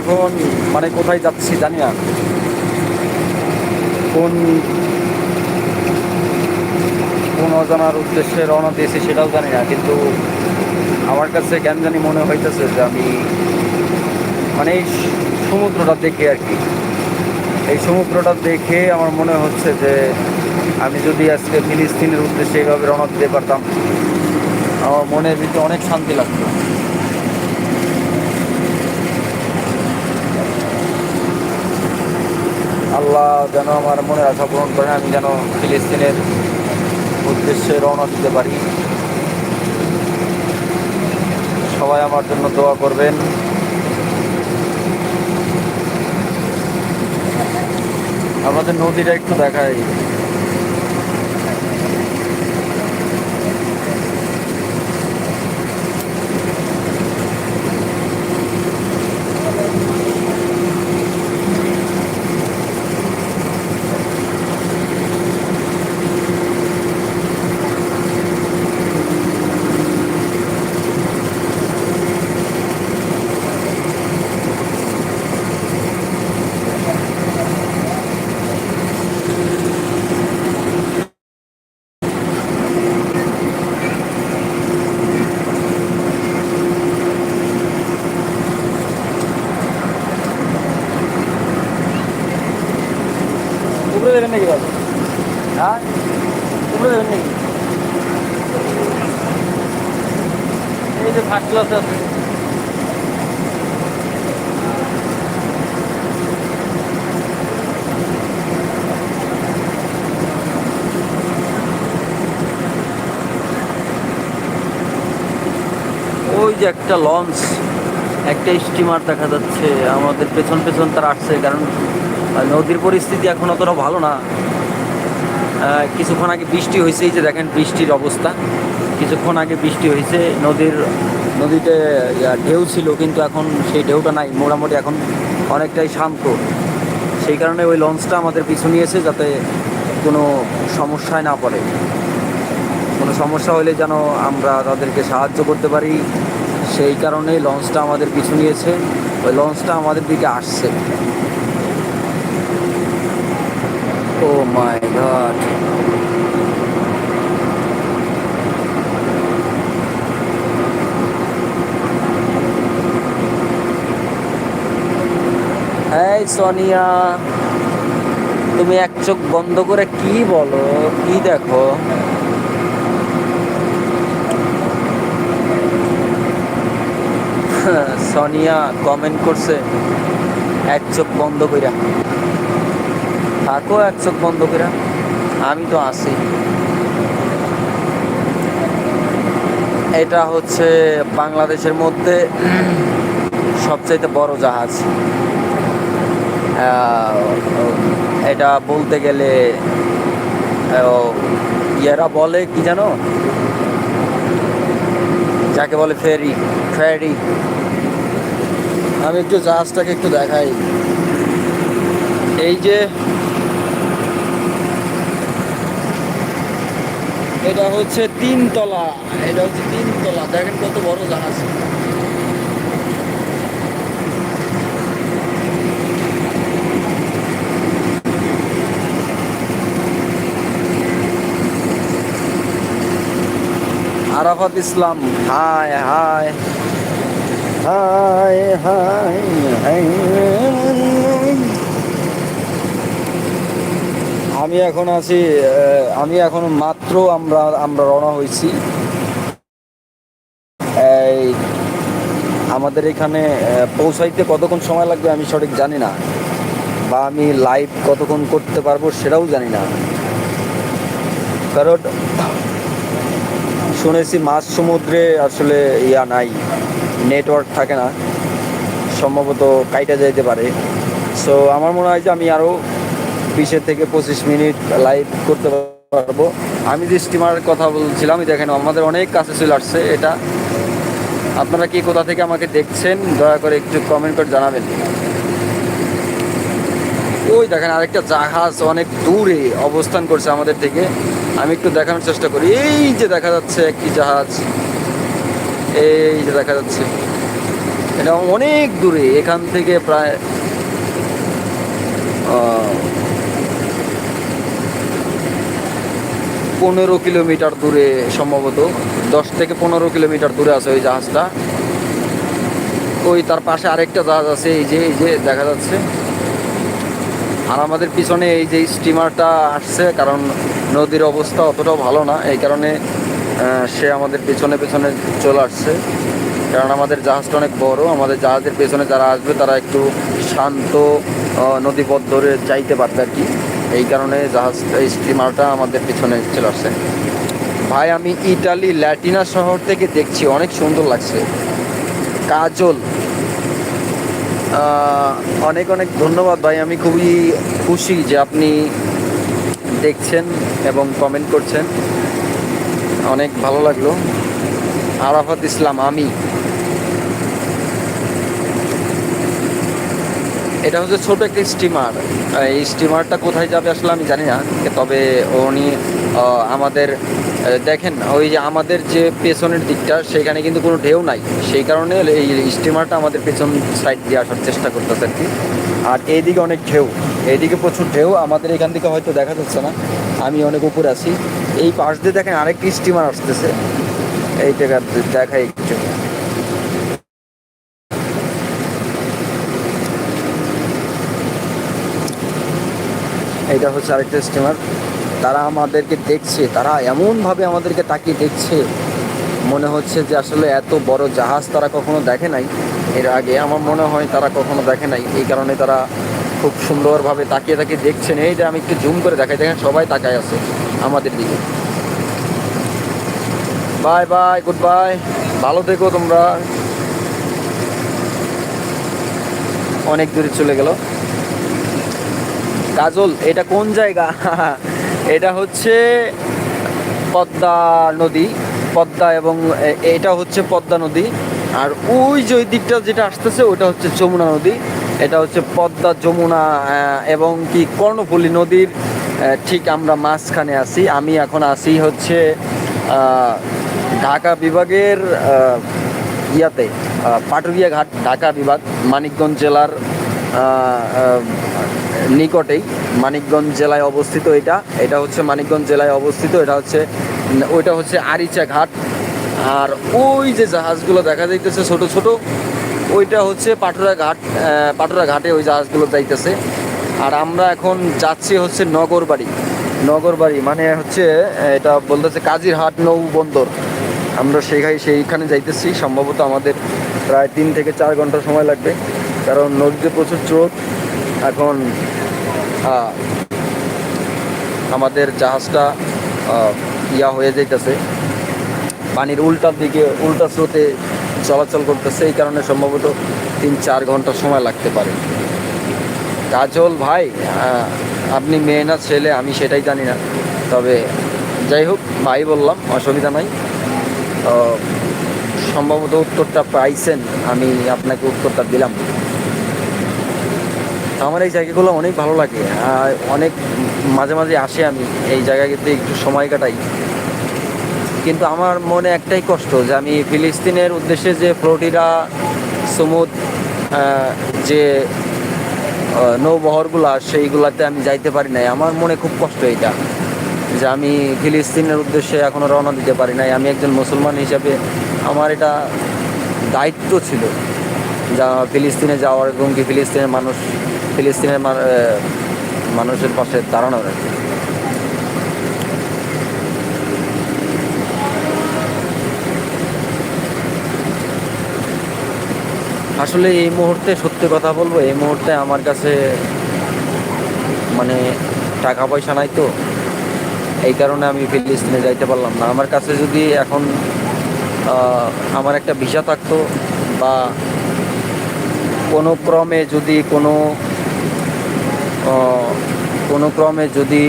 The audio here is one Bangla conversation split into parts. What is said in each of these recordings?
এখন মানে কোথায় যাচ্ছি জানি না। কোন কোন অজানার উদ্দেশ্যে রওনা দিয়েছি সেটাও জানি না, কিন্তু আমার কাছে কেন জানি মনে হইতেছে যে আমি মানে এই সমুদ্রটা দেখে আর কি। এই সমুদ্রটা দেখে আমার মনে হচ্ছে যে আমি যদি আজকে ফিলিস্তিনের উদ্দেশ্যে এইভাবে রওনা দিতে পারতাম, আমার মনের ভিতরে অনেক শান্তি লাগতো। আল্লাহ যেন আমার মনের আশা পূরণ করেন, আমি যেন ফিলিস্তিনের উদ্দেশ্যে রওনা দিতে পারি। সবাই আমার জন্য দোয়া করবেন। আমাদের নদীটা একটু দেখাই। উপরে দেবেন নাকি বাবু? হ্যাঁ? উপরে দেবেন নাকি? এই যে ফার্স্ট ক্লাসে আছে। ওই যে একটা লঞ্চ একটা স্টিমার দেখা যাচ্ছে। আমাদের পেছন পেছন তার আসছে, কারণ নদীর পরিস্থিতি এখন অতটা ভালো না। কিছুক্ষণ আগে বৃষ্টি হয়েছে, এই যে দেখেন বৃষ্টির অবস্থা। কিছুক্ষণ আগে বৃষ্টি হয়েছে, নদীর, নদীতে ঢেউ ছিল, কিন্তু এখন সেই ঢেউটা নাই। মোটামুটি এখন অনেকটাই শান্ত। সেই কারণে ওই লঞ্চটা আমাদের পিছু নিয়েছে, যাতে কোনো সমস্যায় না পড়ে। কোনো সমস্যা হলে যেন আমরা তাদেরকে সাহায্য করতে পারি। সেই কারণে লঞ্চটা আমাদের পিছু নিয়েছে। ওই লঞ্চটা আমাদের দিকে আসছে। ও মাই গড এই সোনিয়া তুমি এক চোখ বন্ধ করে কি বলো? কি দেখো? সোনিয়া কমেন্ট করছে। এক চোখ বন্ধ কইরা। থাকো এক চোখ বন্ধ কইরা আমি তো আছি। এটা হচ্ছে বাংলাদেশের মধ্যে সবচাইতে বড় জাহাজ। এটা বলতে গেলে ইয়েরা বলে কি জানো? যাকে বলে ফেরি ফেরি। আমি একটু জাহাজটাকে একটু দেখাই। এই যে এটা হচ্ছে তিনতলা, এটা হচ্ছে তিনতলা। দেখেন কত বড় জাহাজ। আরাফাত ইসলাম হায় হায় হায় হায় হায় আমি এখন আছি আমি এখন মাত্র আমরা আমরা রওনা হয়েছি। আমাদের এখানে পৌঁছাইতে কতক্ষণ সময় লাগবে আমি সঠিক জানি না। বা আমি লাইভ কতক্ষণ করতে পারব সেটাও জানি না। কারণ, শুনেছি মাছ সমুদ্রে আসলে ইয়া নাই নেটওয়ার্ক থাকে না। সম্ভবত কাইটা যাইতে পারে। সো আমার মনে হয় যে আমি আরও বিশের থেকে পঁচিশ মিনিট লাইভ করতে পারব। আমি যে স্টিমারের কথা বলছিলাম দেখেন আমাদের অনেক কাছে চলে আসছে এটা। আপনারা কি কোথা থেকে আমাকে দেখছেন, দয়া করে একটু কমেন্ট করে জানাবেন। ওই দেখেন আরেকটা জাহাজ অনেক দূরে অবস্থান করছে আমাদের থেকে। আমি একটু দেখানোর চেষ্টা করি। এই যে দেখা যাচ্ছে একটি জাহাজ। এই যে দেখা যাচ্ছে। এটা অনেক দূরে, এখান থেকে প্রায় পনেরো কিলোমিটার দূরে সম্ভবত, দশ থেকে পনেরো কিলোমিটার দূরে আছে ওই জাহাজটা। ওই তার পাশে আরেকটা জাহাজ আছে, এই যে এই যে, দেখা যাচ্ছে। আর আমাদের পিছনে এই যে স্টিমারটা আসছে, কারণ নদীর অবস্থা অতটাও ভালো না, এই কারণে সে আমাদের পেছনে পেছনে চলে আসছে। কারণ আমাদের জাহাজটা অনেক বড়, আমাদের জাহাজের পেছনে যারা আসবে, তারা একটু শান্ত নদীপথ ধরে যাইতে পারবে আর কি। এই কারণে জাহাজ, এই স্টিমারটা আমাদের পিছনে চলে আসছে। ভাই, আমি ইটালি ল্যাটিনা শহর থেকে দেখছি, অনেক সুন্দর লাগছে। কাজল। অনেক অনেক ধন্যবাদ ভাই, আমি খুবই খুশি যে আপনি দেখছেন এবং কমেন্ট করছেন। অনেক ভালো লাগল। আরাফাত ইসলাম, আমি। এটা হচ্ছে ছোট একটা স্টিমার এই স্টিমারটা কোথায় যাবে আসলে আমি জানি না, তবে উনি আমাদের দেখেন, ওই যে আমাদের যে পেছনের দিকটা, সেখানে কিন্তু কোনো ঢেউ নাই। সেই কারণে এই স্টিমারটা আমাদের পেছন সাইড দিয়ে আসার চেষ্টা করতেছে আর কি। আর এইদিকে অনেক ঢেউ, এইদিকে প্রচুর ঢেউ, আমাদের এখান থেকে হয়তো দেখা যাচ্ছে না। আমি অনেক উপরে আছি। এই পাশ দিয়ে দেখেন আরেকটি স্টিমার আসতেছে। এই জায়গা দেখাই একটু। এটা হচ্ছে আরেকটা স্টিমার তারা আমাদেরকে দেখছে, তারা এমনভাবে আমাদেরকে তাকিয়ে দেখছে। মনে হচ্ছে যে আসলে এত বড় জাহাজ তারা কখনো দেখে নাই। এর আগে আমার মনে হয় তারা কখনো দেখে নাই। এই কারণে তারা খুব সুন্দরভাবে তাকিয়ে তাকিয়ে দেখছেন। এইটা আমি একটু জুম করে দেখাই, দেখেন সবাই তাকায় আছে আমাদের দিকে। বাই বাই গুড বাই ভালো থেকো তোমরা। অনেক দূরে চলে গেল। কাজল এটা কোন জায়গা? এটা হচ্ছে পদ্মা নদী, পদ্মা এবং এটা হচ্ছে পদ্মা নদী। আর ওই যে ওই দিকটা যেটা আসতেছে, ওটা হচ্ছে যমুনা নদী। এটা হচ্ছে পদ্মা, যমুনা এবং কি কর্ণফুলী নদীর ঠিক আমরা মাঝখানে আছি। আমি এখন আছি হচ্ছে ঢাকা বিভাগের ইয়াতে পাটুরিয়া ঘাট, ঢাকা বিভাগ, মানিকগঞ্জ জেলার নিকটেই মানিকগঞ্জ জেলায় অবস্থিত এটা। এটা হচ্ছে মানিকগঞ্জ জেলায় অবস্থিত। এটা হচ্ছে, ওইটা হচ্ছে আরিচা ঘাট। আর ওই যে জাহাজগুলো দেখা যাইতেছে ছোট ছোট, ওইটা হচ্ছে পাটুরা ঘাট। পাটুরা ঘাটে ওই জাহাজগুলো যাইতেছে। আর আমরা এখন যাচ্ছি হচ্ছে নগরবাড়ি। নগরবাড়ি মানে হচ্ছে, এটা বলতেছে কাজিরহাট নৌ বন্দর। আমরা সেখানে, সেইখানে যাইতেছি। সম্ভবত আমাদের প্রায় তিন থেকে চার ঘণ্টা সময় লাগবে। কারণ নদীতে প্রচুর স্রোত। এখন আমাদের জাহাজটা ইয়া হয়ে যাইতেছে। পানির উল্টার দিকে, উল্টা স্রোতে চলাচল করতেছে। এই কারণে সম্ভবত তিন চার ঘণ্টা সময় লাগতে পারে। কাজল ভাই আপনি মেয়ে না ছেলে, আমি সেটাই জানি না। তবে যাই হোক, ভাই বললাম, অসুবিধা নাই। সম্ভবত উত্তরটা পাইছেন, আমি আপনাকে উত্তরটা দিলাম। আমার এই জায়গাগুলো অনেক ভালো লাগে। অনেক মাঝে মাঝে আসে আমি এই জায়গাতে একটু সময় কাটাই। কিন্তু আমার মনে একটাই কষ্ট যে আমি ফিলিস্তিনের উদ্দেশ্যে যে ফ্লোটিরা সমুদ যে নৌবহরগুলা, সেইগুলাতে আমি যাইতে পারি নাই। আমার মনে খুব কষ্ট এটা যে আমি ফিলিস্তিনের উদ্দেশ্যে এখনও রওনা দিতে পারি নাই। আমি একজন মুসলমান হিসাবে আমার এটা দায়িত্ব ছিল। যা ফিলিস্তিনে যাওয়ার এবং কি ফিলিস্তিনের মানুষ ফিলিস্তিনের মানুষের পাশে দাঁড়ানোর। আসলে এই মুহূর্তে সত্যি কথা বলব, এই মুহূর্তে আমার কাছে মানে টাকা পয়সা নাই তো, এই কারণে আমি ফিলিস্তিনে যাইতে পারলাম না আমার কাছে যদি এখন আমার একটা ভিসা থাকতো বা কোনো ক্রমে যদি কোনো কোনো ক্রমে যদি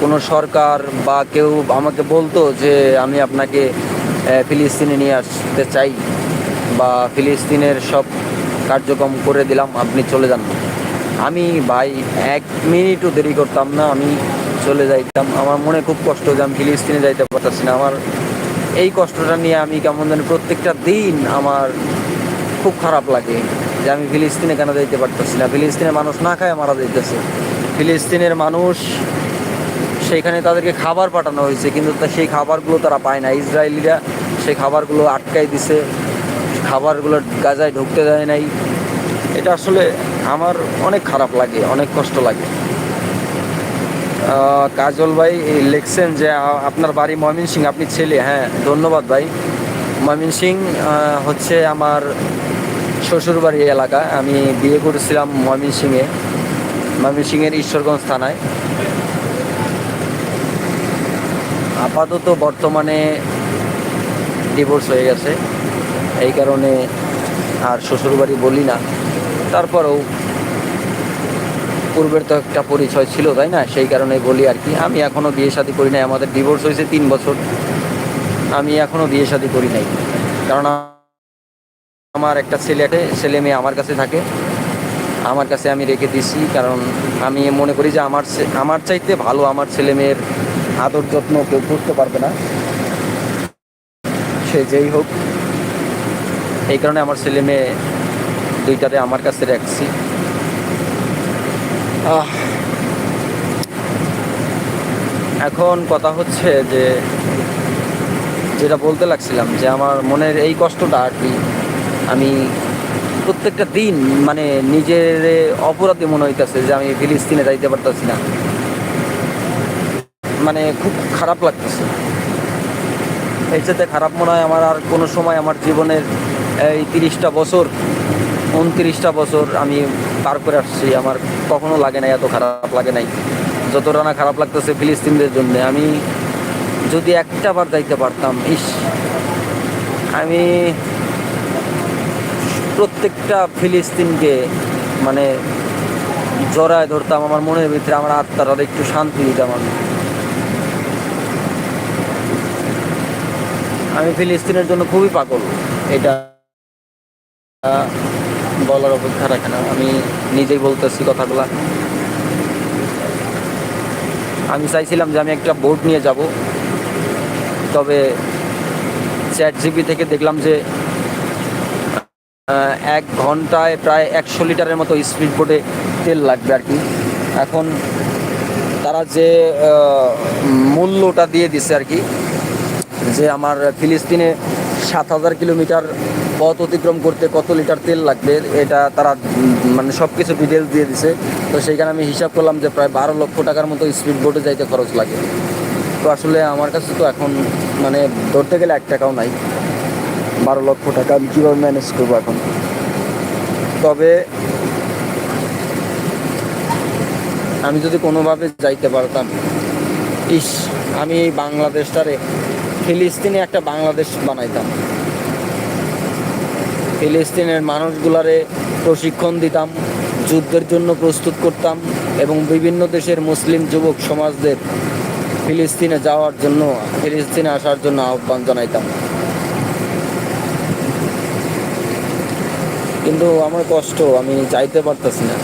কোনো সরকার বা কেউ আমাকে বলতো যে আমি আপনাকে ফিলিস্তিনে নিয়ে আসতে চাই বা ফিলিস্তিনের সব কার্যক্রম করে দিলাম, আপনি চলে যান। আমি ভাই এক মিনিটও দেরি করতাম না, আমি চলে যাইতাম। আমার মনে খুব কষ্ট যে আমি ফিলিস্তিনে যাইতে পারতাছি না। আমার এই কষ্টটা নিয়ে আমি কেমন জানি প্রত্যেকটা দিন আমার খুব খারাপ লাগে। যে আমি ফিলিস্তিনে কেন যাইতে পারতেছি না? ফিলিস্তিনের মানুষ না খায় মারা যাইতেছে। ফিলিস্তিনের মানুষ সেইখানে তাদেরকে খাবার পাঠানো হয়েছে, কিন্তু সেই খাবারগুলো তারা পায় না। ইসরায়েলিরা সেই খাবারগুলো আটকাই দিছে, খাবারগুলো গাজায় ঢুকতে দেয় নাই। এটা আসলে আমার অনেক খারাপ লাগে, অনেক কষ্ট লাগে। কাজল ভাই লিখছেন যে আপনার বাড়ি ময়মনসিং আপনি ছেলে হ্যাঁ ধন্যবাদ ভাই। ময়মনসিং হচ্ছে আমার শ্বশুরবাড়ি এলাকা। আমি বিয়ে করেছিলাম ময়মনসিংয়ে ময়মনসিংয়ের ঈশ্বরগঞ্জ থানায়। আপাতত বর্তমানে ডিভোর্স হয়ে গেছে। এই কারণে আর শ্বশুরবাড়ি বলি না। তারপরেও পূর্বের তো একটা পরিচয় ছিল, তাই না? সেই কারণে বলি আর কি। আমি এখনও বিয়ে শাদি করি নাই। আমাদের ডিভোর্স হয়েছে তিন বছর। আমি এখনও বিয়ে শাদি করি নাই। কারণ আমার একটা ছেলে ছেলে মেয়ে আমার কাছে থাকে। আমার কাছে আমি রেখে দিছি, কারণ আমি মনে করি যে আমার আমার চাইতে ভালো আমার ছেলে মেয়ের আদর যত্ন কেউ করতে পারবে না। সে যেই হোক, এই কারণে আমার ছেলে মেয়ে দুইটারে আমার কাছে রাখছি। এখন কথা হচ্ছে যে, যেটা বলতে লাগছিলাম যে আমার মনের এই কষ্টটা আর কি আমি প্রত্যেকটা দিন মানে নিজের অপরাধী মনে হইতেছে যে আমি ফিলিস্তিনে যাইতে পারতেছি না। মানে খুব খারাপ লাগতেছে। এর সাথে খারাপ মনে হয় আমার আর কোনো সময় আমার জীবনের এই তিরিশটা বছর, উনত্রিশটা বছর আমি পার করে আসছি। আমার কখনো লাগে নাই, এত খারাপ লাগে নাই। যতটা না খারাপ লাগতেছে ফিলিস্তিনদের জন্য। আমি যদি একটা বার যাইতে পারতাম, ইস, আমি প্রত্যেকটা ফিলিস্তিনকে মানে জড়ায় ধরতাম, আমার মনের ভিতরে, আমার আত্মার আর একটু শান্তি দিতাম আমি। আমি ফিলিস্তিনের জন্য খুবই পাগল, এটা বলার অপেক্ষা রাখে না। আমি নিজেই বলতেছি কথাগুলা। আমি চাইছিলাম যে আমি একটা বোর্ড নিয়ে যাব, তবে চ্যাট জিবি থেকে দেখলাম যে এক ঘন্টায় প্রায় একশো লিটারের মতো স্পিড বোটে তেল লাগবে আর কি। এখন তারা যে মূল্যটা দিয়ে দিছে আর কি, যে আমার ফিলিস্তিনে সাত হাজার কিলোমিটার পথ অতিক্রম করতে কত লিটার তেল লাগবে, এটা তারা মানে সব কিছু ডিটেলস দিয়ে দিছে। তো সেইখানে আমি হিসাব করলাম যে প্রায় বারো লক্ষ টাকার মতো স্পিড বোটে যাইতে খরচ লাগে। তো আসলে আমার কাছে তো এখন মানে ধরতে গেলে এক টাকাও নাই। বারো লক্ষ টাকা আমি কীভাবে ম্যানেজ করব এখন? তবে আমি যদি কোনোভাবে যাইতে পারতাম, ইস, আমি এই বাংলাদেশটারে ফিলিস্তিনে একটা বাংলাদেশ বানাইতাম। ফিলিস্তিনের মানুষগুলারে প্রশিক্ষণ দিতাম, যুদ্ধের জন্য প্রস্তুত করতাম এবং বিভিন্ন দেশের মুসলিম যুবক সমাজদের ফিলিস্তিনে যাওয়ার জন্য, ফিলিস্তিনে আসার জন্য আহ্বান জানাইতাম। কিন্তু আমার কষ্ট, আমি যাইতে পারতেছি না।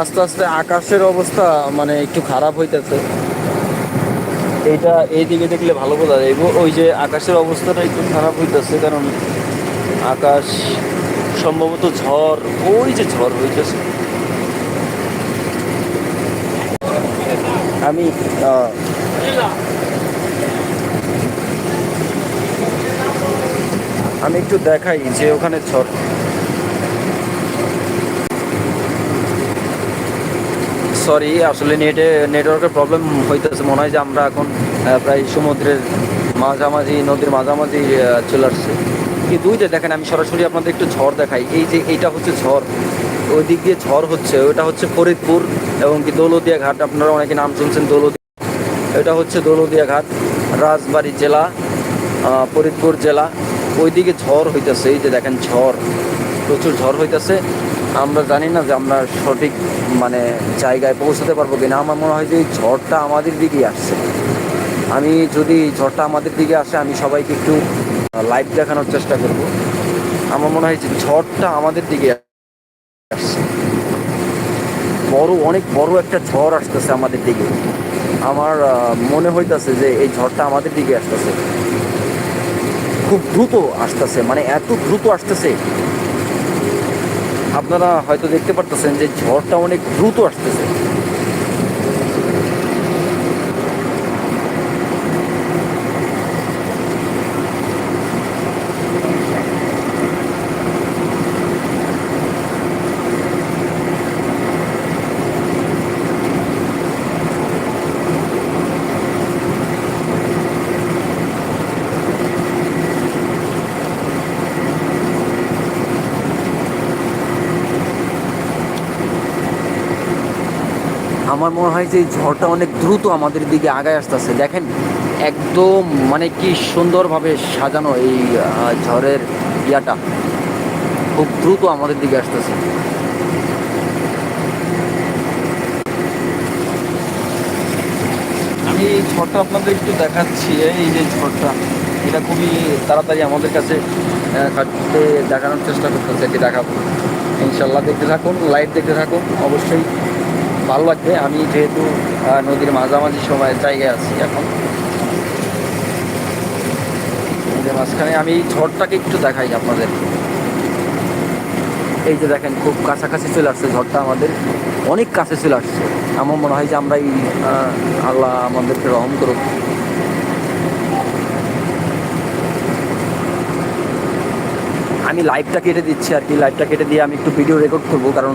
আস্তে আস্তে আকাশের অবস্থা মানে একটু খারাপ হইতেছে। এইটা এইদিকে দেখলে ভালো বোঝা যাইব ওই যে আকাশের অবস্থাটা একটু খারাপ হইতেছে, কারণ আকাশ সম্ভবত ঝড়, ওই যে ঝড় হইতেছে। আমি আমি একটু দেখাই যে ওখানে ঝড়। সরি আসলে নেটে নেটওয়ার্কের প্রবলেম হইতেছে। মনে হয় যে আমরা এখন প্রায় সমুদ্রের মাঝামাঝি, নদীর মাঝামাঝি চলে আসছে। কি দুইটা দেখেন, আমি সরাসরি আপনাদের একটু ঝড় দেখাই। এই যে এইটা হচ্ছে ঝড় ওই দিক দিয়ে ঝড় হচ্ছে, ওইটা হচ্ছে ফরিদপুর এবং কি দৌলদিয়া ঘাট। আপনারা অনেকে নাম শুনছেন দৌলদিয়া। এটা হচ্ছে দৌলদিয়া ঘাট, রাজবাড়ী জেলা ফরিদপুর জেলা। ওইদিকে ঝড় হইতেছে, এই যে দেখেন ঝড়, প্রচুর ঝড় হইতেছে। আমরা জানি না যে আমরা সঠিক মানে জায়গায় পৌঁছাতে পারব কিনা। আমার মনে হয় যে এই ঝড়টা আমাদের দিকেই আসছে। আমি যদি ঝড়টা আমাদের দিকে আসে, আমি সবাইকে একটু লাইভ দেখানোর চেষ্টা করব। আমার মনে হয় যে ঝড়টা আমাদের দিকে আসছে। বড়, অনেক বড় একটা ঝড় আসতেছে আমাদের দিকে। আমার মনে হইতাছে যে এই ঝড়টা আমাদের দিকে আসতেছে। খুব দ্রুত আসতেছে মানে এত দ্রুত আসতেছে। আপনারা হয়তো দেখতে পারতেছেন যে ঝড়টা অনেক দ্রুত আসতেছে। আমার মনে হয় যে ঝড়টা অনেক দ্রুত আমাদের দিকে আগায় আসতেছে। দেখেন, একদম মানে কি সুন্দরভাবে সাজানো এই ঝড়ের ইয়াটা। খুব দ্রুত আমাদের দিকে আসতেছে। আমি এই ঝড়টা আপনাদের একটু দেখাচ্ছি, এই যে ঝড়টা। এটা খুবই তাড়াতাড়ি আমাদের কাছে কাটতে, দেখানোর চেষ্টা করতেছে এটি দেখাবো। ইনশাল্লাহ দেখতে থাকুন, লাইট দেখতে থাকুন, অবশ্যই ভালো লাগবে। আমি যেহেতু নদীর মাঝামাঝি সময় জায়গায় আছি এখন। নদীর মাঝখানে আমি ঝড়টাকে একটু দেখাই আপনাদের। এই যে দেখেন, খুব কাছাকাছি চলে আসছে ঝড়টা আমাদের। অনেক কাছে চলে আসছে। আমার মনে হয় যে আমরা এই আল্লাহ আমাদেরকে রহম করুক। আমি লাইভটা কেটে দিচ্ছি আর কি। লাইভটা কেটে দিয়ে আমি একটু ভিডিও রেকর্ড করব, কারণ